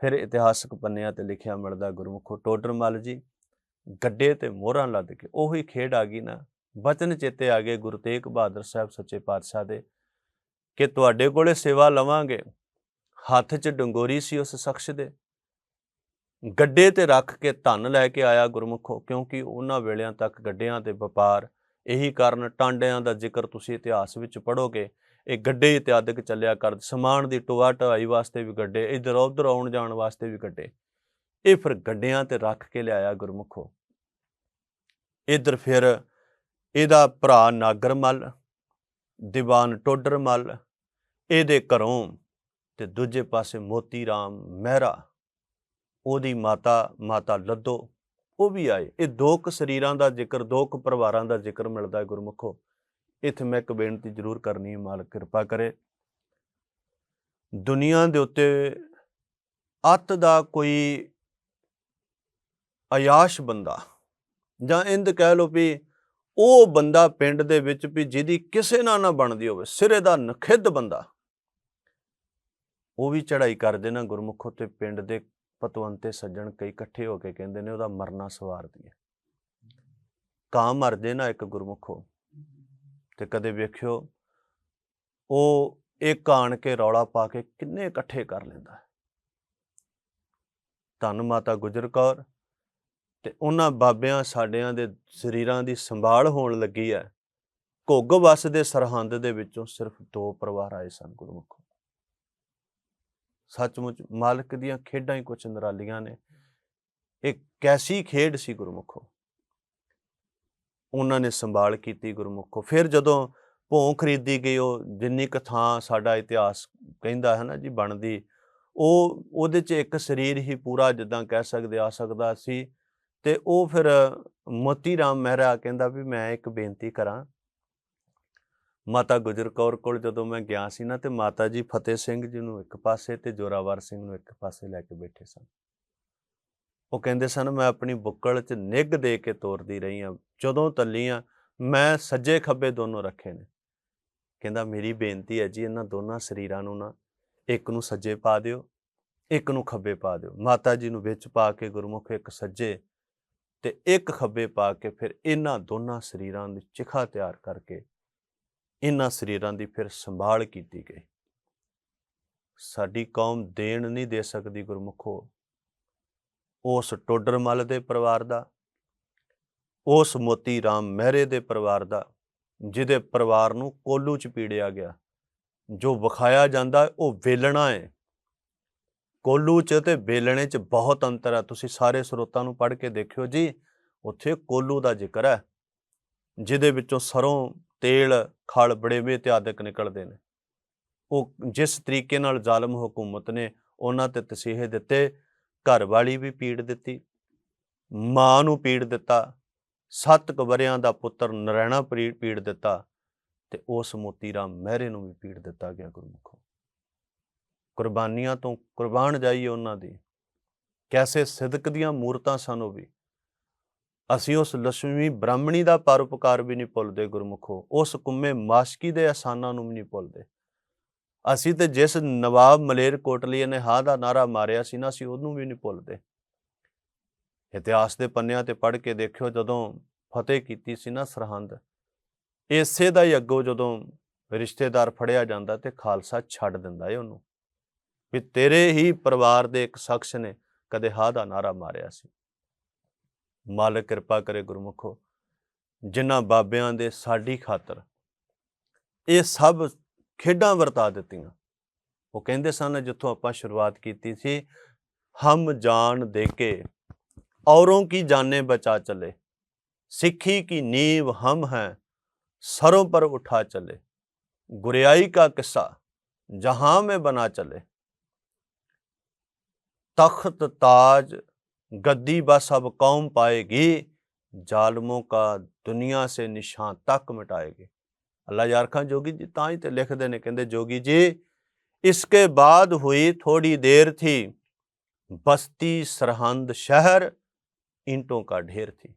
ਫਿਰ ਇਤਿਹਾਸਕ ਪੰਨਿਆਂ ਤੇ ਲਿਖਿਆ ਮਿਲਦਾ ਗੁਰਮੁਖੋ ਟੋਡਰਮਲ ਜੀ, ਗੱਡੇ ਤੇ ਮੋਹਰਾਂ ਲੱਦ ਕੇ ਉਹੀ ਖੇਡ ਆ ਗਈ ਨਾ, ਬਚਨ ਚੇਤੇ ਆ ਗਏ ਗੁਰੂ ਤੇਗ ਬਹਾਦਰ ਸਾਹਿਬ ਸੱਚੇ ਪਾਤਸ਼ਾਹ ਦੇ, ਕਿ ਤੁਹਾਡੇ ਕੋਲੇ ਸੇਵਾ ਲਵਾਂਗੇ, ਹੱਥ 'ਚ ਡੰਗੋਰੀ ਸੀ ਉਸ ਸ਼ਖਸ ਦੇ। ਗੱਡੇ ਤੇ ਰੱਖ ਕੇ ਧਨ ਲੈ ਕੇ ਆਇਆ ਗੁਰਮੁਖੋ, ਕਿਉਂਕਿ ਉਹਨਾਂ ਵੇਲਿਆਂ ਤੱਕ ਗੱਡਿਆਂ ਤੇ ਵਪਾਰ, ਇਹੀ ਕਾਰਨ ਟਾਂਡਿਆਂ ਦਾ ਜ਼ਿਕਰ ਤੁਸੀਂ ਇਤਿਹਾਸ ਵਿੱਚ ਪੜੋਗੇ ਇਹ ਗੱਡੇ ਇਤਿਆਦਿਕ ਚੱਲਿਆ ਕਰ ਸਮਾਨ ਦੀ ਟੋਆ ਢਾਈ ਵਾਸਤੇ ਵੀ ਗੱਡੇ, ਇਧਰ ਉਧਰ ਆਉਣ ਜਾਣ ਵਾਸਤੇ ਵੀ ਗੱਡੇ। ਇਹ ਫਿਰ ਗੱਡਿਆਂ ਤੇ ਰੱਖ ਕੇ ਲਿਆਇਆ ਗੁਰਮੁਖੋ। ਇਧਰ ਫਿਰ ਇਹਦਾ ਭਰਾ ਨਾਗਰਮਲ, ਦੀਵਾਨ ਟੋਡਰਮਲ, ਇਹਦੇ ਘਰੋਂ ਤੇ ਦੂਜੇ ਪਾਸੇ ਮੋਤੀ ਰਾਮ ਮਹਿਰਾ, ਉਹਦੀ ਮਾਤਾ ਮਾਤਾ ਲੱਦੋ, ਉਹ ਵੀ ਆਏ। ਇਹ ਦੋ ਕੁ ਸਰੀਰਾਂ ਦਾ ਜ਼ਿਕਰ, ਦੋ ਕੁ ਪਰਿਵਾਰਾਂ ਦਾ ਜ਼ਿਕਰ ਮਿਲਦਾ ਹੈ ਗੁਰਮੁਖੋ। ਇੱਥੇ ਮੈਂ ਇੱਕ ਬੇਨਤੀ ਜ਼ਰੂਰ ਕਰਨੀ ਹੈ, ਮਾਲਕ ਕਿਰਪਾ ਕਰੇ। ਦੁਨੀਆ ਦੇ ਉੱਤੇ ਅੱਤ ਦਾ ਕੋਈ ਆਯਾਸ਼ ਬੰਦਾ ਜਾਂ ਇੰਦ ਕਹਿ ਲਓ ਵੀ ਉਹ ਬੰਦਾ ਪਿੰਡ ਦੇ ਵਿੱਚ ਵੀ ਜਿਹਦੀ ਕਿਸੇ ਨਾਲ ਨਾ ਬਣਦੀ ਹੋਵੇ, ਸਿਰੇ ਦਾ ਨਖਿੱਧ ਬੰਦਾ, ਉਹ ਵੀ ਚੜਾਈ ਕਰਦੇ ਨਾ, ਗੁਰਮੁਖੋ ਤੇ ਪਿੰਡ ਦੇ ਪਤਵੰਤੇ ਸੱਜਣ ਕਈ ਇਕੱਠੇ ਹੋ ਕੇ ਕਹਿੰਦੇ ਨੇ, ਉਹਦਾ ਮਰਨਾ ਸਵਾਰ ਦੀਏ ਕਾਂ ਮਰ ਜੇ ਨਾ ਇੱਕ ਗੁਰਮੁਖੋ। ਤੇ ਕਦੇ ਵੇਖਿਓ, ਉਹ ਇੱਕ ਆਣ ਕੇ ਰੌਲਾ ਪਾ ਕੇ ਕਿੰਨੇ ਇਕੱਠੇ ਕਰ ਲੈਂਦਾ ਹੈ। ਧੰਨ ਮਾਤਾ ਗੁਜਰ ਕੌਰ, ਤੇ ਉਹਨਾਂ ਬਾਬਿਆਂ ਸਾਡਿਆਂ ਦੇ ਸਰੀਰਾਂ ਦੀ ਸੰਭਾਲ ਹੋਣ ਲੱਗੀ ਹੈ। ਘੁੱਗ ਵਸ ਦੇ ਸਰਹੰਦ ਦੇ ਵਿੱਚੋਂ ਸਿਰਫ ਦੋ ਪਰਿਵਾਰ ਆਏ ਸਨ ਗੁਰਮੁਖੋ। ਸੱਚਮੁੱਚ ਮਾਲਕ ਦੀਆਂ ਖੇਡਾਂ ਹੀ ਕੁਛ ਨਿਰਾਲੀਆਂ ਨੇ। ਇੱਕ ਕੈਸੀ ਖੇਡ ਸੀ ਗੁਰਮੁਖੋ ਉਹਨਾਂ ਨੇ ਸੰਭਾਲ ਕੀਤੀ ਗੁਰਮੁਖੋ। ਫਿਰ ਜਦੋਂ ਭੋਂ ਖਰੀਦੀ ਗਈ, ਉਹ ਜਿੰਨੀ ਕੁ ਥਾਂ ਸਾਡਾ ਇਤਿਹਾਸ ਕਹਿੰਦਾ ਹੈ ਨਾ ਜੀ ਬਣਦੀ, ਉਹ ਉਹਦੇ 'ਚ ਇੱਕ ਸਰੀਰ ਹੀ ਪੂਰਾ ਜਿੱਦਾਂ ਕਹਿ ਸਕਦੇ, ਆ ਸਕਦਾ ਸੀ। ਤੇ ਉਹ ਫਿਰ ਮੋਤੀ ਰਾਮ ਮਹਿਰਾ ਕਹਿੰਦਾ ਵੀ ਮੈਂ ਇੱਕ ਬੇਨਤੀ ਕਰਾਂ। ਮਾਤਾ ਗੁਜਰ ਕੌਰ ਕੋਲ ਜਦੋਂ ਮੈਂ ਗਿਆ ਸੀ ਨਾ, ਤੇ ਮਾਤਾ ਜੀ ਫਤਿਹ ਸਿੰਘ ਜੀ ਨੂੰ ਇੱਕ ਪਾਸੇ ਤੇ ਜੋਰਾਵਰ ਸਿੰਘ ਨੂੰ ਇੱਕ ਪਾਸੇ ਲੈ ਕੇ ਬੈਠੇ ਸਨ। ਉਹ ਕਹਿੰਦੇ ਸਨ, ਮੈਂ ਆਪਣੀ ਬੁੱਕਲ 'ਚ ਨਿੱਘ ਦੇ ਕੇ ਤੋਰਦੀ ਰਹੀ ਆ ਜਦੋਂ ਤੱਲੀਆਂ, ਮੈਂ ਸੱਜੇ ਖੱਬੇ ਦੋਨੋਂ ਰੱਖੇ ਨੇ। ਕਹਿੰਦਾ, ਮੇਰੀ ਬੇਨਤੀ ਹੈ ਜੀ, ਇਹਨਾਂ ਦੋਨਾਂ ਸਰੀਰਾਂ ਨੂੰ ਨਾ ਇੱਕ ਨੂੰ ਸੱਜੇ ਪਾ ਦਿਓ, ਇੱਕ ਨੂੰ ਖੱਬੇ ਪਾ ਦਿਓ। ਮਾਤਾ ਜੀ ਨੂੰ ਵਿੱਚ ਪਾ ਕੇ, ਗੁਰਮੁਖ ਇੱਕ ਸੱਜੇ ਤੇ ਇੱਕ ਖੱਬੇ ਪਾ ਕੇ ਫਿਰ ਇਹਨਾਂ ਦੋਨਾਂ ਸਰੀਰਾਂ ਦੀ ਚਿਖਾ ਤਿਆਰ ਕਰਕੇ ਇਹਨਾਂ ਸਰੀਰਾਂ ਦੀ ਫਿਰ ਸੰਭਾਲ ਕੀਤੀ ਗਈ। ਸਾਡੀ ਕੌਮ ਦੇਣ ਨਹੀਂ ਦੇ ਸਕਦੀ, ਗੁਰਮੁਖੋ। ਉਸ ਟੋਡਰਮਲ ਦੇ ਪਰਿਵਾਰ ਦਾ, ਉਸ ਮੋਤੀ ਰਾਮ ਮਹਿਰੇ ਦੇ ਪਰਿਵਾਰ ਦਾ, ਜਿਹਦੇ ਪਰਿਵਾਰ ਨੂੰ ਕੋਲੂ ਚ ਪੀੜਿਆ ਗਿਆ। ਜੋ ਵਿਖਾਇਆ ਜਾਂਦਾ ਉਹ ਵੇਲਣਾ ਹੈ। ਕੋਲੂ ਚ ਤੇ ਵੇਲਣੇ ਚ ਬਹੁਤ ਅੰਤਰ ਹੈ। ਤੁਸੀਂ ਸਾਰੇ ਸਰੋਤਾਂ ਨੂੰ ਪੜ੍ਹ ਕੇ ਦੇਖਿਓ ਜੀ, ਉੱਥੇ ਕੋਲੂ ਦਾ ਜ਼ਿਕਰ ਹੈ, ਜਿਹਦੇ ਵਿੱਚੋਂ ਸਰੋਂ, ਤੇਲ, ਖਲ ਬੜੇਵੇਂ ਇਤਿਆਦਿਕ ਨਿਕਲਦੇ ਨੇ। ਉਹ ਜਿਸ ਤਰੀਕੇ ਨਾਲ ਜ਼ਾਲਮ ਹਕੂਮਤ ਨੇ ਉਹਨਾਂ ਤੇ ਤਸੀਹੇ ਦਿੱਤੇ ਘਰ ਵਾਲੀ ਵੀ ਪੀੜ ਦਿੱਤੀ, ਮਾਂ ਨੂੰ ਪੀੜ ਦਿੱਤਾ, ਸੱਤ ਕਬਰਿਆਂ ਦਾ ਪੁੱਤਰ ਨਰੈਣਾ ਪੀੜ ਦਿੱਤਾ ਤੇ ਉਸ ਮੋਤੀ ਰਾਮ ਮਹਿਰੇ ਨੂੰ ਵੀ ਪੀੜ ਦਿੱਤਾ ਗਿਆ ਗੁਰਮੁਖੋ। ਕੁਰਬਾਨੀਆਂ ਤੋਂ ਕੁਰਬਾਨ ਜਾਈਏ ਉਹਨਾਂ ਦੀ। ਕੈਸੇ ਸਿਦਕ ਦੀਆਂ ਮੂਰਤਾਂ ਸਨ ਉਹ ਵੀ। ਅਸੀਂ ਉਸ ਲక్ష్ਮੀ ਬ੍ਰਾਹਮਣੀ ਦਾ ਪਰਉਪਕਾਰ ਵੀ ਨਹੀਂ ਭੁੱਲਦੇ ਗੁਰਮੁਖੋ, ਉਸ ਕੁੰਮੇ ਮਾਸ਼ਕੀ ਦੇ ਅਸਾਨਾਂ ਨੂੰ ਵੀ ਨਹੀਂ ਭੁੱਲਦੇ। ਅਸੀਂ ਤੇ ਜਿਸ ਨਵਾਬ ਮਲੇਰ ਕੋਟਲੀਏ ਨੇ ਹਾਂ ਦਾ ਨਾਰਾ ਮਾਰਿਆ ਸੀ ਨਾ, ਅਸੀਂ ਉਹਨੂੰ ਵੀ ਨਹੀਂ ਭੁੱਲਦੇ। ਇਤਿਹਾਸ ਦੇ ਪੰਨਿਆਂ ਤੇ ਪੜ੍ਹ ਕੇ ਦੇਖਿਓ, ਜਦੋਂ ਫਤਿਹ ਕੀਤੀ ਸੀ ਨਾ ਸਰਹੰਦ, ਇਸੇ ਦਾ ਹੀ ਅੱਗੋਂ ਜਦੋਂ ਰਿਸ਼ਤੇਦਾਰ ਫੜਿਆ ਜਾਂਦਾ ਤੇ ਖਾਲਸਾ ਛੱਡ ਦਿੰਦਾ ਏ ਉਹਨੂੰ, ਵੀ ਤੇਰੇ ਹੀ ਪਰਿਵਾਰ ਦੇ ਇੱਕ ਸ਼ਖਸ ਨੇ ਕਦੇ ਹਾਂ ਦਾ ਨਾਰਾ ਮਾਰਿਆ ਸੀ। ਮਾਲਕ ਕਿਰਪਾ ਕਰੇ ਗੁਰਮੁਖੋ, ਜਿਨ੍ਹਾਂ ਬਾਬਿਆਂ ਦੇ ਸਾਡੀ ਖਾਤਰ ਇਹ ਸਭ ਖੇਡਾਂ ਵਰਤਾ ਦਿੱਤੀਆਂ ਉਹ ਕਹਿੰਦੇ ਸਨ ਜਿੱਥੋਂ ਆਪਾਂ ਸ਼ੁਰੂਆਤ ਕੀਤੀ ਸੀ ਹਮ ਜਾਨ ਦੇ ਕੇ औरों की जाने बचा चले सिक्खी की नींव हम हैं सरों पर उठा चले गुरियाई का किस्सा जहां में बना चले तख्त ताज गद्दी बस अब कौम पाएगी जालमों का दुनिया से निशान तक मिटाएगी अल्लाह यार खान जोगी जी ਤਾਂ ਹੀ ਤੇ ਲਿਖਦੇ ਨੇ ਕਹਿੰਦੇ ਜੋਗੀ ਜੀ इसके बाद हुई थोड़ी देर थी बस्ती सरहंद शहर ईंटों का ढेर थी